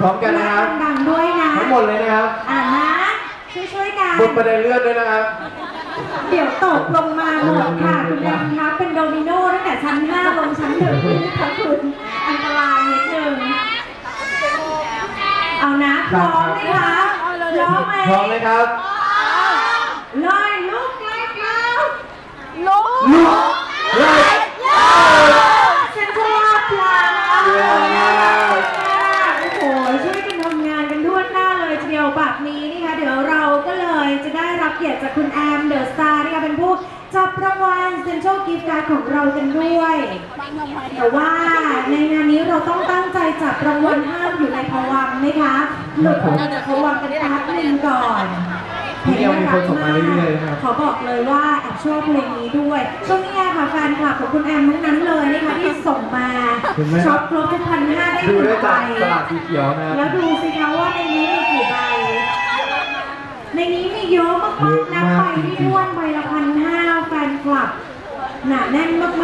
พร้อมกันนะครับ ดังๆด้วยนะทั้งหมดเลยนะครับ อ่านะช่วยๆกัน บนประเด็นเลื่อนด้วยนะครับ เดี๋ยวตกลงมาหมดค่ะคุณแอมคะเป็นโดมิโนตั้งแต่ชั้น5ลงชั้นหนึ่งค่ะคุณอันตรายนิดนึงเอานะพร้อมไหมคะพร้อมไหมพร้อมไหมครับ ลอยลุกไล่แล้ว ลุกไล่ ฉันชอบปลา เยี่ยมมาก โอ้โหช่วยกันทำงานกันทั่วหน้าเลยทีเดียวแบบนี้นะคะเดี๋ยวเราก็เลยจะได้รับเกียรติจากคุณแอมเดอะสตาร์นะคะเป็นผู้จับรางวัลเซ็นทรัลกิฟต์การ์ดของเรากันด้วย แต่ว่าในงานนี้เราต้องตั้งใจจับรางวัลห้ามอยู่ในภวังค์นะคะหลุดออกมาจากภวังค์กันแป๊บหนึงก่อนพี่เดียวมีคนส่งมาเรื่อยๆนะครับ ขอบอกเลยว่าแอบชอบเพลงนี้ด้วยช่วงนี้ค่ะแฟนคลับของคุณแอมทั้งนั้นเลยนะคะที่ส่งมาเห็นไหมช็อปครบทุกพันห้าได้หดูนึ่งได้ใบจากสลากสีเขียวนะครับแล้วดูสิคะว่าในนี้มีกี่ใบในนี้ มีเยอะมากๆนะใบที่ท้วนใบละพันห้าแฟนคลับหนาแน่นมากๆเลยทีเดียว